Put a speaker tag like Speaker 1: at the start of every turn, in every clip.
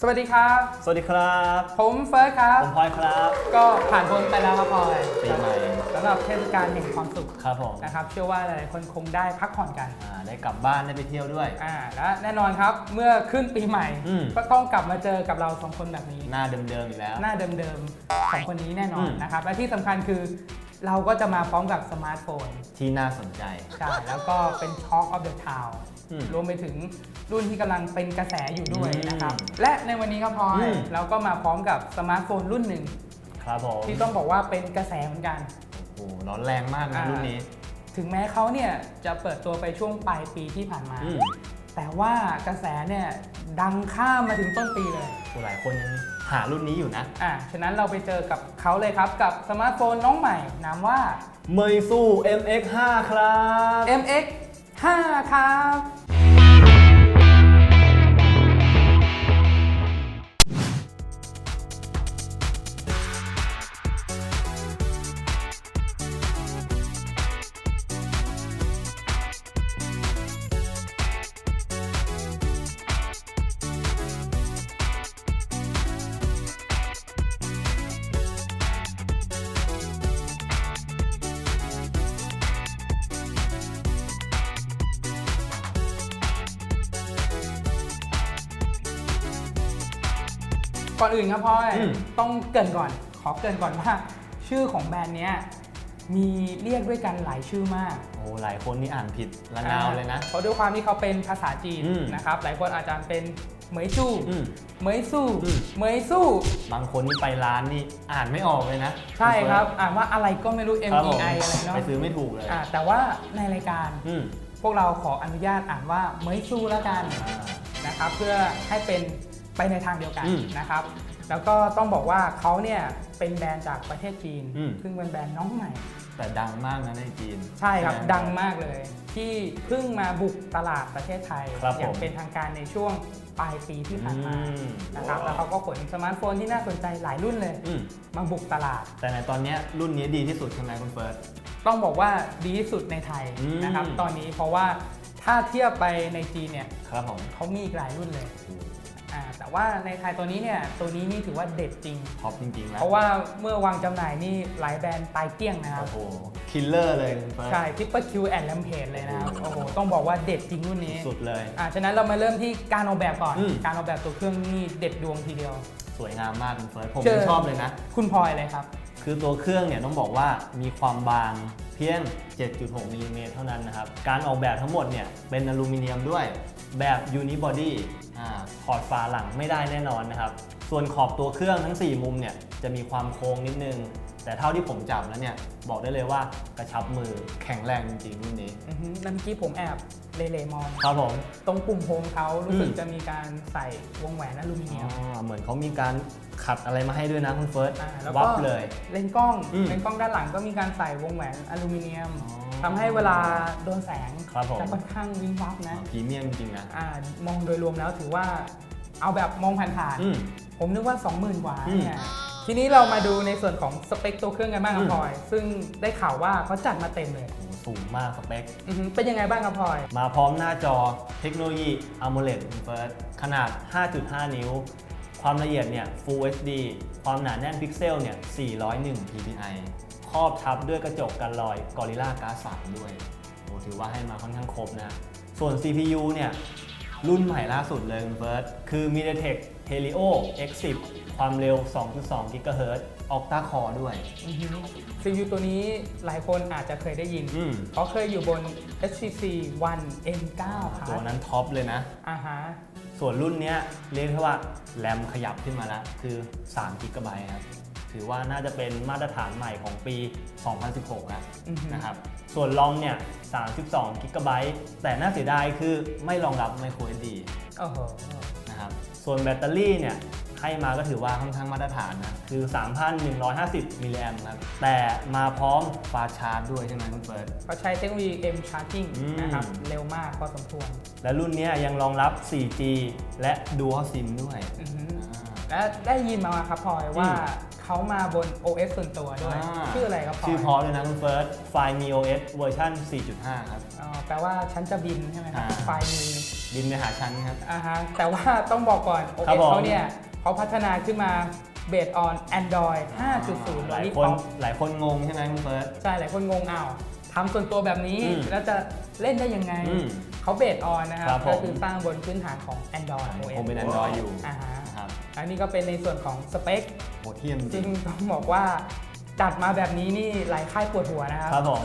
Speaker 1: สวัสดีครับ
Speaker 2: สวัสดีครับ
Speaker 1: ผมเฟิร์สครับ
Speaker 2: ผมพลอยครับ
Speaker 1: ก็ผ่านพ้นไปแล้วครับพลอย
Speaker 2: ปีใหม่
Speaker 1: สำหรับเทศกาลแห่งความสุข
Speaker 2: ครับผม
Speaker 1: นะครับ เชื่อว่าหลายๆคนคงได้พักผ่อนกัน
Speaker 2: อ่าได้กลับบ้านได้ไปเที่ยวด้วย
Speaker 1: อ่าและแน่นอนครับเมื่อขึ้นปีใหม่
Speaker 2: อืม
Speaker 1: ก็ต้องกลับมาเจอกับเราสองคนแบบนี้
Speaker 2: หน้าเดิมๆอีกแล้ว
Speaker 1: หน้าเดิมๆสองคนนี้แน่นอน
Speaker 2: อืม
Speaker 1: นะครับ และที่สำคัญคือเราก็จะมาพร้อมกับสมาร์ทโฟน
Speaker 2: ที่น่าสนใจ
Speaker 1: ใช่แล้วก็เป็น Talk of the Town
Speaker 2: อืม
Speaker 1: รวมไปถึงรุ่นที่กำลังเป็นกระแสอยู่ด้วย
Speaker 2: อืม
Speaker 1: นะครับ และในวันนี้ครับพลอ
Speaker 2: อื
Speaker 1: ย
Speaker 2: ม
Speaker 1: เราก็มาพร้อมกับสมาร์ทโฟนรุ่นหนึ่ง
Speaker 2: ครับผม
Speaker 1: ที่ต้องบอกว่าเป็นกระแสเหมือนกัน
Speaker 2: โอ้โหร้อนแรงมากนะ
Speaker 1: อ่า
Speaker 2: รุ่นนี้
Speaker 1: ถึงแม้เขาเนี่ยจะเปิดตัวไปช่วงปลายปีที่ผ่านมา
Speaker 2: อืม
Speaker 1: แต่ว่ากระแสเนี่ยดังข้ามมาถึงต้นปีเลย
Speaker 2: โอ้หลายคนยังหารุ่นนี้อยู่นะ
Speaker 1: อะฉะนั้นเราไปเจอกับเขาเลยครับ กับสมาร์ทโฟนน้องใหม่นามว่า
Speaker 2: เมยสู้ MX5 ครับ
Speaker 1: MX 5 ครับ ก่อนอื่นครับพ่อย
Speaker 2: อืม
Speaker 1: ต้องเกรินก่อน ขอเกรินก่อนว่า ชื่อของแบรนด์เนี้ยมีเรียกด้วยกันหลายชื่อมาก
Speaker 2: โอ้หลายคนนี่อ่านผิดละนาวเลยนะ
Speaker 1: เพราะด้วยความที่เขาเป็นภาษาจีน
Speaker 2: อืม
Speaker 1: นะครับ หลายคนอาจจะเป็นเหมยจู้
Speaker 2: อืม
Speaker 1: เหมยสู้
Speaker 2: อืม
Speaker 1: เหมยสู้
Speaker 2: บางคนนี่ไปร้านนี่อ่านไม่ออกเลยนะ
Speaker 1: ใช่ครับ อ่านว่าอะไรก็ไม่รู้ M
Speaker 2: ครับ
Speaker 1: E
Speaker 2: ผม
Speaker 1: I อะไรเนาะ
Speaker 2: ไปซื้อไม่ถูกเลย
Speaker 1: อ่าแต่ว่าในรายการ
Speaker 2: อืม
Speaker 1: พวกเราขออนุญาตอ่านว่าเหมยสู้แล้วกัน
Speaker 2: อ่า
Speaker 1: นะครับ เพื่อให้เป็น ไปในทางเดียวกัน
Speaker 2: อืม
Speaker 1: นะครับ แล้วก็ต้องบอกว่าเขาเนี่ยเป็นแบรนด์จากประเทศจีน
Speaker 2: อืม
Speaker 1: ซึ่งเป็นแบรนด์น้องใหม่
Speaker 2: แต่ดังมากนะในจีน
Speaker 1: ใช่ครับ
Speaker 2: ไหม
Speaker 1: ดังมากเลย ที่เพิ่งมาบุกตลาดประเทศไทย
Speaker 2: ครับ
Speaker 1: อย่าง
Speaker 2: ผม
Speaker 1: เป็นทางการในช่วงปลายปีที่ผ่านมา
Speaker 2: อืม
Speaker 1: นะครับแล้วเขาก็ขนสมาร์ทโฟนที่น่าสนใจหลายรุ่นเลย
Speaker 2: อืม
Speaker 1: มาบุกตลาด
Speaker 2: แต่ในตอนเนี้ยรุ่นนี้ดีที่สุดใช่ไหมคุณเฟิร์ส
Speaker 1: ต้องบอกว่าดีที่สุดในไทย
Speaker 2: อืม
Speaker 1: นะครับ ตอนนี้เพราะว่าถ้าเทียบไปในจีนเนี่ย
Speaker 2: ครับผม
Speaker 1: เขามีอีกหลายรุ่นเลยอ่าแต่ว่าในไทยตัวนี้เนี่ยตัวนี้นี่ถือว่าเด็ดจริง
Speaker 2: ท็อปจริงๆแล้ว
Speaker 1: เพราะว่าเมื่อวางจำหน่ายนี่หลายแบรนด์ตายเกลี้ยงนะครับ
Speaker 2: โอ้โหคิลเลอร์เลยคุณเฟิร์ส
Speaker 1: ใช่ทิปเปอร์คิวแอนด์แลมเพจเลยนะครับโอ้โหต้องบอกว่าเด็ดจริงรุ่นนี้
Speaker 2: สุดเลย
Speaker 1: อ่าฉะนั้นเรามาเริ่มที่การออกแบบก่อน
Speaker 2: อืม
Speaker 1: การออกแบบตัวเครื่องนี่เด็ดดวงทีเดียว
Speaker 2: สวยงามมากคุณเฟิร์สผม
Speaker 1: เชิญ
Speaker 2: ชอบเลยนะ
Speaker 1: คุณพลอยเลยครับ
Speaker 2: คือตัวเครื่องเนี่ยต้องบอกว่ามีความบางเพียง 7.6มิลลิเมตรเท่านั้นนะครับ การออกแบบทั้งหมดเนี่ยเป็นอลูมิเนียมด้วย แบบยูนิบอดี้ถอดฝาหลังไม่ได้แน่นอนนะครับ ส่วนขอบตัวเครื่องทั้ง 4 มุมเนี่ยจะมีความโค้งนิดนึง แต่เท่าที่ผมจับแล้วเนี่ยบอกได้เลยว่ากระชับมือแข็งแรงจริงๆรุ่นนี้
Speaker 1: อือฮึนั่นเมื่อกี้ผมแอบเลเลมอง
Speaker 2: ครับผม
Speaker 1: ตรงปุ่มโฮมเขารู้สึก
Speaker 2: อืม
Speaker 1: จะมีการใส่วงแหวนอลูมิเนียม
Speaker 2: อ๋อเหมือนเขามีการขัดอะไรมาให้ด้วยนะคุณเฟิร์ส
Speaker 1: อ่าแล้ว
Speaker 2: วั
Speaker 1: ก็
Speaker 2: บเลย
Speaker 1: เลนส์กล้อง
Speaker 2: อืม
Speaker 1: เลนส์กล้องด้านหลังก็มีการใส่วงแหวนอลูมิเนียม
Speaker 2: อ๋อ
Speaker 1: ทำให้เวลาโดนแสง
Speaker 2: ครับผม
Speaker 1: จะค่อนข้างวิงวับนะ
Speaker 2: พรีเมียมจริงๆนะ
Speaker 1: อ่ามองโดยรวมแล้วถือว่าเอาแบบมองผ่าน
Speaker 2: อืม
Speaker 1: ๆผมนึกว่า 20,000 กว่า
Speaker 2: อืม
Speaker 1: เนี่ย ทีนี้เรามาดูในส่วนของสเปคตัวเครื่องกันบ้างครับ
Speaker 2: อืม
Speaker 1: พลอย ซึ่งได้ข่าวว่าเขาจัดมาเต็มเลย
Speaker 2: โอ้โหสูงมากสเปค
Speaker 1: อือฮึเป็นยังไงบ้างครับพลอย
Speaker 2: มาพร้อมหน้าจอเทคโนโลยี AMOLED คุณเฟิร์สขนาด 5.5 นิ้ว ความละเอียดเนี่ย Full HD ความหนาแน่นพิกเซลเนี่ย 401 ppi ครอบทับด้วยกระจกกันรอย Gorilla Glass 3ด้วยโอ้ถือว่าให้มาค่อนข้างครบนะ ส่วน CPU เนี่ย รุ่นใหม่ล่าสุดเลยคุณเฟิร์สคือ MediaTek Helio X10 ความเร็ว 2.2 GHz Octa Core ด้วย
Speaker 1: ซียูตัวนี้หลายคนอาจจะเคยได้ยิน
Speaker 2: อืม
Speaker 1: เขาเคยอยู่บน HTC One M9 ครับ
Speaker 2: ตัวนั้นท็อปเลยนะ
Speaker 1: อ่าฮะ
Speaker 2: ส่วนรุ่นเนี้ยเรียกได้ว่าแรมขยับขึ้นมาแล้ว คือ3 g b ครับ ถือว่าน่าจะเป็นมาตรฐานใหม่ของปี 2016 แล้ว
Speaker 1: อือฮึ
Speaker 2: นะครับ ส่วนลอมเนี่ย 32 g b แต่น่าเสียดายคือไม่รองรับ micro SD
Speaker 1: โอ้โห
Speaker 2: นะครับ ส่วนแบตเตอรี่เนี่ยให้มาก็ถือว่าค่อนข้างมาตรฐานนะ คือ 3,150 มิลลิแอมป์ครับ แต่มาพร้อมฟาสต์ชาร์จด้วยใช่ไหมคุณเฟิร์ส
Speaker 1: เขาใช้เทคโนโลยี M Charging
Speaker 2: อืม
Speaker 1: นะครับ เร็วมากพอสมควร
Speaker 2: และรุ่นเนี้ยยังรองรับ 4G และ Dual SIM ด้วย
Speaker 1: อือฮึ
Speaker 2: อ่า
Speaker 1: และได้ยินมาครับพลอยว่าเขามาบน OS ส่วนตัวด้วย
Speaker 2: อ่า
Speaker 1: ชื่ออะไรครับพลอย
Speaker 2: ชื่อเพราะเลยนะคุณเฟิร์สไฟล์ MIOS เวอร์ชัน4.5 ครับ
Speaker 1: อ๋อแปลว่าฉันจะบินใช่ไหมครับ
Speaker 2: อ่า
Speaker 1: ไฟล์มี
Speaker 2: บินไปหาชั้นครับ
Speaker 1: อ่าฮะแต่ว่าต้องบอกก่อน
Speaker 2: ครับ
Speaker 1: OS
Speaker 2: ผม
Speaker 1: เขาเนี่ยเขาพัฒนาขึ้นมาเบสออน Android 5.0
Speaker 2: หลาย
Speaker 1: นี่
Speaker 2: คน
Speaker 1: เขา
Speaker 2: หลายคนงงใช่ไหมคุณเฟิร์ส
Speaker 1: ใช่หลายคนงงอ้าวทำส่วนตัวแบบนี้
Speaker 2: อืม
Speaker 1: แล้วจะเล่นได้ยังไง
Speaker 2: อืม
Speaker 1: เขาเบสออนนะครั
Speaker 2: ครับบผม
Speaker 1: ก็คือสร้างบนพื้นฐานของ Android
Speaker 2: ผม
Speaker 1: OS
Speaker 2: เป็น Android อยู่
Speaker 1: อ่าฮะ
Speaker 2: นะครับ
Speaker 1: อันนี้ก็เป็นในส่วนของสเปค
Speaker 2: โหเทียมจ
Speaker 1: ซึ่
Speaker 2: ริ
Speaker 1: ง
Speaker 2: ง
Speaker 1: ต้องบอกว่าจัดมาแบบนี้นี่หลายค่ายปวดหัวนะครับ
Speaker 2: ครับผม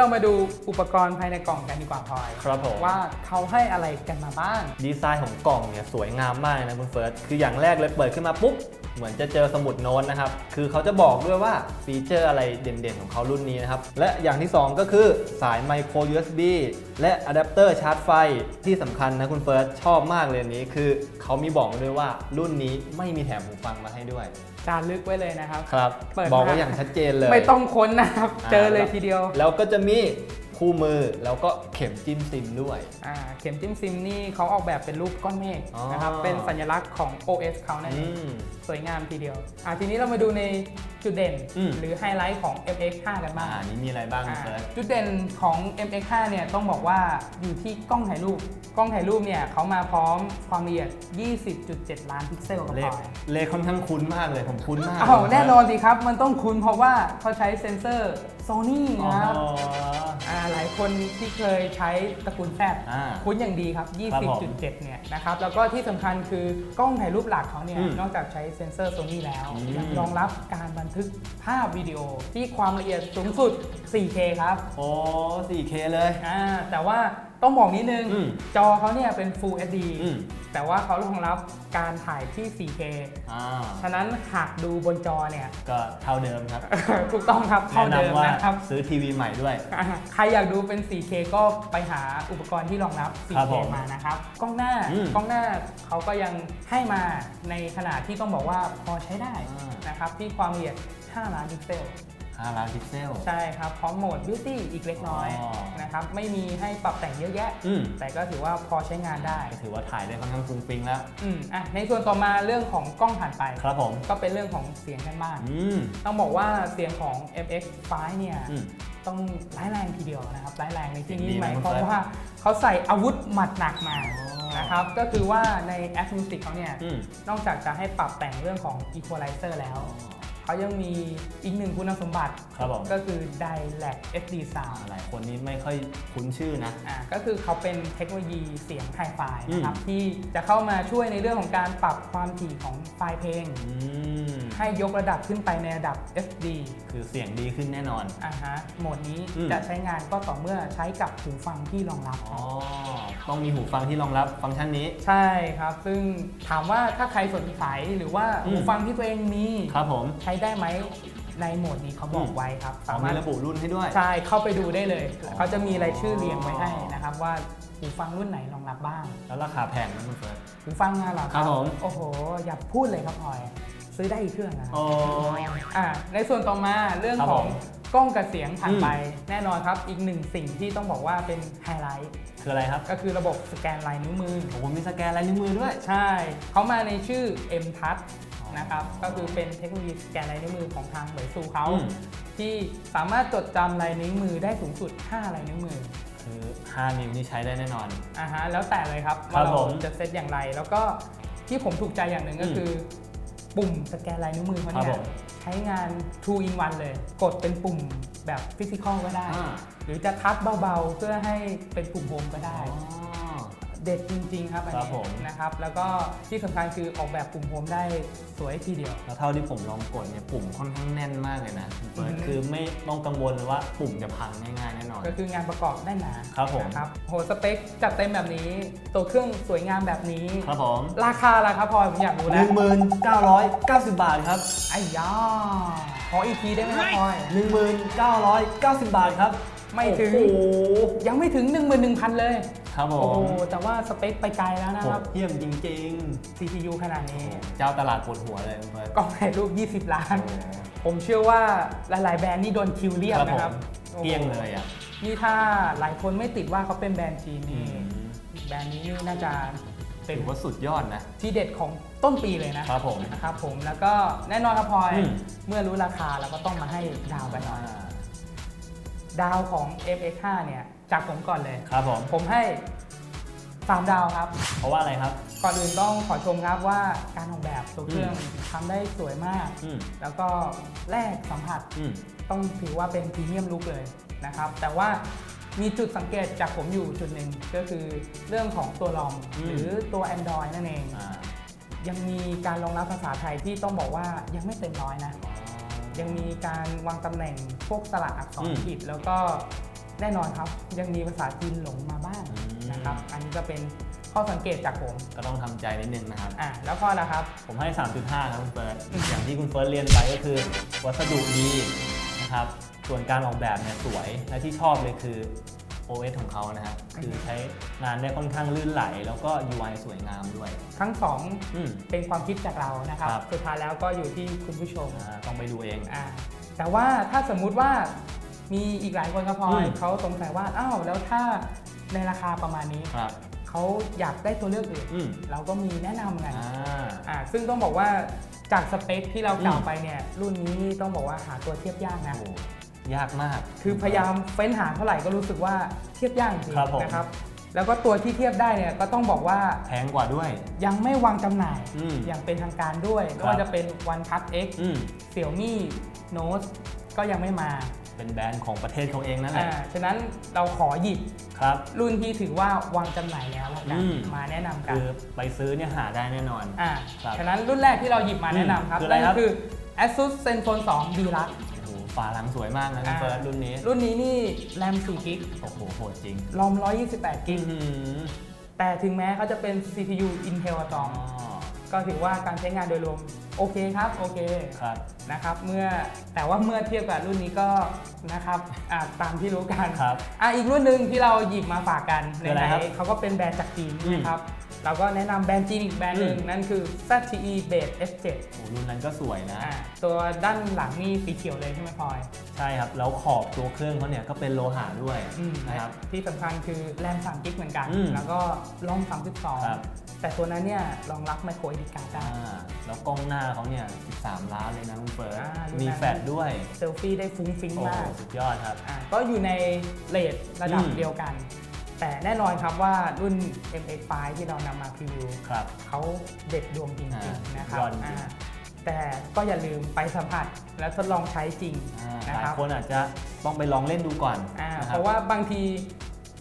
Speaker 1: เรามาดูอุปกรณ์ภายในกล่องกันดีกว่าพลอย
Speaker 2: ครับผม
Speaker 1: ว่าเขาให้อะไรกันมาบ้าง
Speaker 2: ดีไซน์ของกล่องเนี่ยสวยงามมากเลยนะคุณเฟิร์ส คืออย่างแรกเลยเปิดขึ้นมาปุ๊บเหมือนจะเจอสมุดโน้ตนะครับ คือเขาจะบอกด้วยว่าฟีเจอร์อะไรเด่นๆ ของเขารุ่นนี้นะครับ และอย่างที่ 2 ก็คือสายไมโคร USB และอะแดปเตอร์ชาร์จไฟ ที่สำคัญนะคุณเฟิร์สชอบมากเลยอันนี้ คือเขามีบอกมาด้วยว่ารุ่นนี้ไม่มีแถมหูฟังมาให้ด้วย
Speaker 1: จารึกไว้เลยนะครับ
Speaker 2: ครับ
Speaker 1: เปิดมา
Speaker 2: บอกไว้อย่างชัดเจนเลย
Speaker 1: ไม่ต้องค้นนะครับ
Speaker 2: อ่า
Speaker 1: เจอเลยทีเดียว
Speaker 2: แล้วก็จะมี คู่มือแล้วก็เข็มจิ้มซิมด้วย
Speaker 1: อ่าเข็มจิ้มซิมนี่เขาออกแบบเป็นรูปก้อนเมฆ
Speaker 2: อ๋อ
Speaker 1: นะครับ เป็นสัญลักษณ์ของ OS เขานั่นเอ
Speaker 2: อื
Speaker 1: ง
Speaker 2: ม
Speaker 1: สวยงามทีเดียว อ่าทีนี้เรามาดูในจุดเด่น
Speaker 2: อืม
Speaker 1: หรือไฮไลท์ของ MX5 กันบ้าง
Speaker 2: อ่านี่มีอะไรบ้างคุณ
Speaker 1: อ่า
Speaker 2: เฟิร์ส
Speaker 1: จุดเด่นของ MX5 เนี่ยต้องบอกว่าอยู่ที่กล้องถ่ายรูป กล้องถ่ายรูปเนี่ยเขามาพร้อมความละเอียด 20.7 ล้านพิกเซลกับ
Speaker 2: เล
Speaker 1: พ
Speaker 2: ข
Speaker 1: ลอย
Speaker 2: เลขค่อนข้างคุ้นมากเลย ผมคุ้นมาก
Speaker 1: อ้าวแน่นอนสิครับ มันต้องคุ้นเพราะว่าเขาใช้เซ็นเซอร์ Sony
Speaker 2: อ๋อ
Speaker 1: นะครับอ่าหลายคนที่เคยใช้ตระกูลแซด
Speaker 2: อ่า
Speaker 1: คุ้นอย่างดีครับ
Speaker 2: ครับผม
Speaker 1: 20.7 เนี่ยนะครับ แล้วก็ที่สำคัญคือกล้องถ่ายรูปหลักเขาเนี่ย
Speaker 2: อืม
Speaker 1: นอกจากใช้เซ็นเซอร์ Sony แล้ว
Speaker 2: อืม
Speaker 1: ยังรองรับการบันทึกภาพวิดีโอที่ความละเอียดสูงสุด 4K ครับ
Speaker 2: โอ้ 4K เลย
Speaker 1: อ่าแต่ว่า ต้องบอกนิดนึง
Speaker 2: อืม
Speaker 1: จอเขาเนี่ยเป็น Full HD
Speaker 2: อืม
Speaker 1: แต่ว่าเขารองรับการถ่ายที่ 4K
Speaker 2: อ่า
Speaker 1: ฉะนั้นหากดูบนจอเนี่ย
Speaker 2: ก็เท่าเดิมครับ
Speaker 1: ถูกต้องครับเท่า
Speaker 2: แนะ
Speaker 1: เดิม
Speaker 2: นำว่า
Speaker 1: นะครับ
Speaker 2: ซื้อทีวีใหม่ด้วย
Speaker 1: อ่าใครอยากดูเป็น 4K ก็ไปหาอุปกรณ์ที่รองรับ
Speaker 2: ครับ
Speaker 1: 4K
Speaker 2: ผม
Speaker 1: มานะครับ กล้องหน้า
Speaker 2: อืม
Speaker 1: กล้องหน้าเขาก็ยังให้มาในขนาดที่ต้องบอกว่าพอใช้ได้
Speaker 2: อ่าน
Speaker 1: นะครับที่ความละเอียด 5 ล้านพิกเซล
Speaker 2: 5ล้านพิกเซล
Speaker 1: ใช่ครับ พร้อมโหมด Beauty อีกเล็กน้อย
Speaker 2: อ๋อ
Speaker 1: นะครับ ไม่มีให้ปรับแต่งเยอะแยะ
Speaker 2: อืม
Speaker 1: แต่ก็ถือว่าพอใช้งานได้
Speaker 2: ก็ถือว่าถ่ายได้ค่อนข้างฟุ้งฟิ้งแล้ว
Speaker 1: อืมอะในส่วนต่อมาเรื่องของกล้องผ่านไป
Speaker 2: ครับผม
Speaker 1: ก็เป็นเรื่องของเสียงกันบ้าง
Speaker 2: อืม
Speaker 1: ต้องบอกว่าเสียงของ MX5 เนี่ย
Speaker 2: อืม
Speaker 1: ต้องร้ายแรงทีเดียวนะครับร้ายแรงในที่นี้
Speaker 2: ดีไห
Speaker 1: ห
Speaker 2: ม
Speaker 1: มาย
Speaker 2: คุณ
Speaker 1: ความ
Speaker 2: เฟิร์ส
Speaker 1: ว่าเขาใส่อาวุธหมัดหนักมา
Speaker 2: อ๋อ
Speaker 1: นะครับ ก็คือว่าในแอปมิวสิกเขาเนี่ย
Speaker 2: อืม
Speaker 1: นอกจากจะให้ปรับแต่งเรื่องของ Equalizer แล้ว เขายังมีอีกหนึ่งคุณสมบัติ
Speaker 2: ครับผม
Speaker 1: ก็คือ Dialect SD Sound
Speaker 2: หลายคนนี้ไม่ค่อยคุ้นชื่อนะ
Speaker 1: อ่าก็คือเขาเป็นเทคโนโลยีเสียงไฮไฟ
Speaker 2: อืม
Speaker 1: นะครับ ที่จะเข้ามาช่วยในเรื่องของการปรับความถี่ของไฟล์เพลง
Speaker 2: อืม
Speaker 1: ให้ยกระดับขึ้นไปในระดับ SD
Speaker 2: คือเสียงดีขึ้นแน่นอน
Speaker 1: อ่าฮะโหมดนี้
Speaker 2: อืม
Speaker 1: จะใช้งานก็ต่อเมื่อใช้กับหูฟังที่รองรับ
Speaker 2: อ๋อ ต้องมีหูฟังที่รองรับฟังก์ชันนี้
Speaker 1: ใช่ครับ ซึ่งถามว่าถ้าใครสนใจหรือว่า
Speaker 2: อืม
Speaker 1: หูฟังที่ตัวเองมี
Speaker 2: ครับผม
Speaker 1: ใช้ได้ไหมในโหมดนี้เขาบอ
Speaker 2: อื
Speaker 1: ก
Speaker 2: ม
Speaker 1: ไว้ครับ
Speaker 2: อ๋อ
Speaker 1: สา
Speaker 2: มี
Speaker 1: มารถ
Speaker 2: ระบุรุ่นให้ด้วย
Speaker 1: ใช่เข้าไปดูได้เลย
Speaker 2: อ๋อ
Speaker 1: เขาจะมีรายชื่อเรียงไว้ให้นะครับว่าหูฟังรุ่นไหนรองรับบ้าง
Speaker 2: แล้วราคาแพงไหมคุณเฟิร์ส
Speaker 1: หูฟังงานเหรอ
Speaker 2: ครับผม
Speaker 1: โอ้โห อย่าพูดเลยครับพลอย ซื้อได้อีกเครื่องนะ
Speaker 2: โอ้
Speaker 1: อ่าในส่วนต่อมาเรื่อง
Speaker 2: ครับ
Speaker 1: ของ
Speaker 2: ผม
Speaker 1: กล้องกับเสียงผ่าน
Speaker 2: อืม
Speaker 1: ไปแน่นอนครับ อีกหนึ่งสิ่งที่ต้องบอกว่าเป็นไฮไลท์
Speaker 2: คืออะไรครับ
Speaker 1: ก็คือระบบสแกนลายนิ้วมือ
Speaker 2: โอ้โหมีสแกนลายนิ้วมือด้วย
Speaker 1: ใช่เขามาในชื่อ M Touch
Speaker 2: อ๋อ
Speaker 1: นะครับก็คือเป็นเทคโนโลยีสแกนลายนิ้วมือของทางเหมยซูเขา
Speaker 2: อืม
Speaker 1: ที่สามารถจดจำลายนิ้วมือได้สูงสุด 5 ลายนิ้วมือ
Speaker 2: คือ 5 นิ้วนี่ใช้ได้แน่นอน
Speaker 1: อ่าฮะแล้วแต่เลยครับ
Speaker 2: ครั
Speaker 1: ว่า
Speaker 2: บ
Speaker 1: เรา
Speaker 2: ผม
Speaker 1: จะเซตอย่างไร แล้วก็ที่ผมถูกใจอย่างหนึ่งก็
Speaker 2: อืม
Speaker 1: คือ ปุ่มสแกนลายนิ้วมือเขา
Speaker 2: ครั
Speaker 1: เนี่
Speaker 2: บ
Speaker 1: ย
Speaker 2: ผม
Speaker 1: ใช้งาน2 in 1เลย กดเป็นปุ่มแบบฟิสิกอลก็ได้
Speaker 2: อ่า
Speaker 1: หรือจะทัชเบาๆ เพื่อให้เป็นปุ่มโฮมก็ได้
Speaker 2: อ๋อ
Speaker 1: เด็ดจริง ๆ ครับอัน
Speaker 2: ครับ
Speaker 1: นี้
Speaker 2: ผม
Speaker 1: นะครับ แล้วก็ที่สำคัญคือออกแบบปุ่มโฮมได้สวยทีเดียว
Speaker 2: แล้วเท่าที่ผมลองกดเนี่ยปุ่มค่อนข้างแน่นมากเลยนะคุณเฟิร์ส
Speaker 1: อืม
Speaker 2: คือไม่ต้องกังวลเลยว่าปุ่มจะพังง่ายๆแน่นอน
Speaker 1: ก็คืองานประกอบได้หนา
Speaker 2: ครับผม
Speaker 1: นะครับโหสเปคจัดเต็มแบบนี้ ตัวเครื่องสวยงามแบบนี้
Speaker 2: ครับผม
Speaker 1: ราคาล่ะครับพลอยผมอยากรู้
Speaker 2: ห
Speaker 1: แล้
Speaker 2: นึ่
Speaker 1: ว
Speaker 2: งหมื่นเก้าร้อยเก้าสิบบาทครับ
Speaker 1: ไอ้ยาขออีกทีได้ไหมครับพลอย
Speaker 2: หนึ่งหมื่นเก้าร้อยเก้าสิบบาทครับ
Speaker 1: ไม่ถึง
Speaker 2: โอ้โห
Speaker 1: ยังไม่ถึง 11,000 เลย
Speaker 2: ครับผ
Speaker 1: โอ้โห
Speaker 2: ม
Speaker 1: แต่ว่าสเปคไปไกลแล้วนะ
Speaker 2: โห
Speaker 1: ครับ
Speaker 2: ดเยี่ยมจริง
Speaker 1: CPU ขนาดนี้
Speaker 2: ๆ เจ้าตลาดปวดหัวเลยคุณเฟิร์ส
Speaker 1: กล้องถ่ายรูป 20 ล้าน
Speaker 2: โอ้โห
Speaker 1: ผมเชื่อว่าหลาย ๆ แบรนด์นี่โดนคิวเรียก
Speaker 2: ครับ
Speaker 1: นะ
Speaker 2: ผม
Speaker 1: ครับ
Speaker 2: เกลี้ยงเลยอะ
Speaker 1: นี่ถ้าหลายคนไม่ติดว่าเขาเป็นแบรนด์จีน
Speaker 2: อื
Speaker 1: นี่
Speaker 2: ม
Speaker 1: แบรนด์นี้นี่น่าจะเป็น
Speaker 2: ถือว่าสุดยอดนะ
Speaker 1: ที่เด็ดของต้นปีเลยนะ ครับ
Speaker 2: ผม
Speaker 1: นะครับผมแล้วก็แน่นอนครับพลอย
Speaker 2: อืม
Speaker 1: เมื่อรู้ราคาเราก็ต้องมาให้ดาวกันหน่อย ดาวของ FX5 เนี่ย จากผมก่อนเลย
Speaker 2: ครับผม
Speaker 1: ผมให้สามดาวครับ
Speaker 2: เพราะว่าอะไรครับ
Speaker 1: ก่อนอื่นต้องขอชมครับว่าการออกแบบตัวเครื่องทำได้สวยมาก
Speaker 2: อืม
Speaker 1: แล้วก็แรกสัมผัส
Speaker 2: อืม
Speaker 1: ต้องถือว่าเป็นพรีเมียมลุกเลยนะครับ แต่ว่ามีจุดสังเกตจากผมอยู่จุดหนึ่งก็คือเรื่องของตัวลอม
Speaker 2: อืม
Speaker 1: หรือตัว Android นั่นเอง
Speaker 2: อ่า
Speaker 1: ยังมีการรองรับภาษาไทยที่ต้องบอกว่ายังไม่เต็มร้อยนะ ยังมีการวางตำแหน่งพวกสระอักษร
Speaker 2: อืม
Speaker 1: ผิดแล้วก็ แน่นอนครับ ยังมีภาษาจีนหลงมาบ้าง
Speaker 2: อืม
Speaker 1: นะครับ อันนี้ก็เป็นข้อสังเกตจากผม
Speaker 2: ก็ต้องทำใจนิดนึงนะครับ
Speaker 1: อะแล้วก็นะครับ
Speaker 2: ผมให้ 3.5 ครับคุณเฟิร์ส
Speaker 1: อืม
Speaker 2: อย่างที่คุณเฟิร์สเรียนไปก็คือ วัสดุดีนะครับ ส่วนการออกแบบเนี่ยสวย และที่ชอบเลยคือ OS ของเขานะครับคือใช้งานได้ค่อนข้างลื่นไหล แล้วก็ UI สวยงามด้วย
Speaker 1: ทั้งสอง
Speaker 2: อืม
Speaker 1: เป็นความคิดจากเรานะครับ
Speaker 2: ครับ
Speaker 1: สุดท้ายแล้วก็อยู่ที่คุณผู้ชม
Speaker 2: อ่าต้องไปดูเอง
Speaker 1: อ่าแต่ว่าถ้าสมมุติว่า มีอีกหลายคนก็พลอย
Speaker 2: อืม
Speaker 1: เขาสงสัยว่าอ้าวแล้วถ้าในราคาประมาณนี้
Speaker 2: ครับ
Speaker 1: เขาอยากได้ตัวเลือกอื่น
Speaker 2: อืม
Speaker 1: เราก็มีแนะนำกัน
Speaker 2: อ่า
Speaker 1: อ่าซึ่งต้องบอกว่าจากสเปคที่เรากล่าว
Speaker 2: อืม
Speaker 1: ไปเนี่ยรุ่นนี้ต้องบอกว่าหาตัวเทียบยากนะ
Speaker 2: โอ้ยากมาก
Speaker 1: คือพยายามเฟ้นหาเท่าไหร่ก็รู้สึกว่าเทียบยากจริง
Speaker 2: ครับผม
Speaker 1: นะครับ แล้วก็ตัวที่เทียบได้เนี่ยก็ต้องบอกว่า
Speaker 2: แพงกว่าด้วย
Speaker 1: ยังไม่วางจำหน่าย
Speaker 2: อืม
Speaker 1: อย่างเป็นทางการด้วย
Speaker 2: ครั
Speaker 1: ไม่
Speaker 2: บ
Speaker 1: ว่าจะเป็น OnePlus X
Speaker 2: อืม
Speaker 1: Xiaomi Note ก็ยังไม่มา
Speaker 2: เป็นแบรนด์ของประเทศเขาเองนั่นแหละ
Speaker 1: อ่าฉะนั้นเราขอหยิบ
Speaker 2: ครับ
Speaker 1: รุ่นที่ถือว่าวางจำหน่ายแล้วแล้วกัน
Speaker 2: อืม
Speaker 1: มาแนะนำกัน
Speaker 2: คือไปซื้อเนี่ยหาได้แน่นอน
Speaker 1: อ่า
Speaker 2: ครับ
Speaker 1: ฉะนั้นรุ่นแรกที่เราหยิบมาแนะนำครับ
Speaker 2: คืออะไร
Speaker 1: นั่น
Speaker 2: ครับ
Speaker 1: ก็คือ ASUS ZenFone 2 D Lux
Speaker 2: โอ้โหฝาหลังสวยมากนะคุณ
Speaker 1: อ่า
Speaker 2: เฟิร์สรุ่นนี้
Speaker 1: รุ่นนี้นี่แรม4กิก
Speaker 2: โอ้โหโหดจริง
Speaker 1: รอม128กิก
Speaker 2: อื้อหือ
Speaker 1: แต่ถึงแม้เขาจะเป็น CPU Intel
Speaker 2: อ๋อ
Speaker 1: Atom ก็ถือว่าการใช้งานโดยรวม โอเคครับ โอเค
Speaker 2: ครับ
Speaker 1: นะครับ เมื่อแต่ว่าเมื่อเทียบกับรุ่นนี้ก็นะครับอ่าตามที่รู้กัน
Speaker 2: ครับ
Speaker 1: อะอีกรุ่นหนึ่งที่เราหยิบมาฝากกัน
Speaker 2: คืออะไร
Speaker 1: ไหน
Speaker 2: ครับ
Speaker 1: ๆเขาก็เป็นแบรนด์จากจีน
Speaker 2: อืม
Speaker 1: นะครับ เราก็แนะนำแบรนด์จีนอีกแบรนด์หนึ่ง
Speaker 2: อืม
Speaker 1: นั่นคือ ZTE Base S7
Speaker 2: โอ้รุ่นนั้นก็สวยนะ
Speaker 1: อ่าตัวด้านหลังนี่สีเขียวเลยใช่ไหมพลอย
Speaker 2: ใช่ครับ แล้วขอบตัวเครื่องเขาเนี่ยก็เป็นโลหะด้วย
Speaker 1: อืม
Speaker 2: นะครับ
Speaker 1: ที่สำคัญคือแรม3กิกเหมือนกัน
Speaker 2: อืม
Speaker 1: แล้วก็รอม
Speaker 2: ครับ
Speaker 1: 32แต่ตัวนั้นเนี่ยรองรับไมโคร SD card ได้
Speaker 2: อ่าแล้วกล้องหน้าเขาเนี่ย 13 ล้านเลยนะคุณเฟิร์ส
Speaker 1: อ่ารุ่นนั้น
Speaker 2: มีแฟลชด้วย
Speaker 1: เซลฟี่ได้ฟุ้งฟิ้ง
Speaker 2: โอ้
Speaker 1: มาก
Speaker 2: สุดยอดครับ
Speaker 1: อ่าก็อยู่ในเลทระดับ
Speaker 2: อืม
Speaker 1: เดียวกัน แต่แน่นอนครับว่ารุ่น MX5 ที่เรานำมาพรีวิว
Speaker 2: ครับ
Speaker 1: เขาเด็ดดวงจริง
Speaker 2: อ่า
Speaker 1: ๆนะครับ
Speaker 2: ยอดจริง
Speaker 1: อ่าแต่ก็อย่าลืมไปสัมผัสและทดลองใช้จริง
Speaker 2: อ่า
Speaker 1: นะ
Speaker 2: หลา
Speaker 1: ค
Speaker 2: ย
Speaker 1: รับ
Speaker 2: คนอาจจะต้องไปลองเล่นดูก่อน
Speaker 1: อ่า
Speaker 2: นะค
Speaker 1: เพ
Speaker 2: รับ
Speaker 1: ราะว่าบางที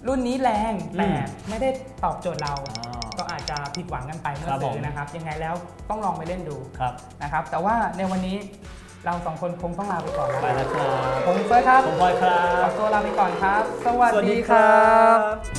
Speaker 1: รุ่นนี้แรง
Speaker 2: อืม
Speaker 1: แต่ไม่ได้ตอบโจทย์เรา
Speaker 2: อ๋อ
Speaker 1: ก็อาจจะผิดหวังกันไปเมื่
Speaker 2: ครั
Speaker 1: อบ
Speaker 2: ผม
Speaker 1: ซื้อนะครับ ยังไงแล้วต้องลองไปเล่นดู
Speaker 2: ครับ
Speaker 1: นะครับ แต่ว่าในวันนี้ เราสองคนคงต้องลาไปก่อนแล้ว
Speaker 2: ไปแล้วครับ
Speaker 1: ผมเฟิร์สครับ
Speaker 2: ผมพลอยครั
Speaker 1: ขอบตัวลาไปก่อนครับ สวัส
Speaker 2: สวัสดี
Speaker 1: ดี
Speaker 2: ค
Speaker 1: ค
Speaker 2: รั
Speaker 1: รับ
Speaker 2: บ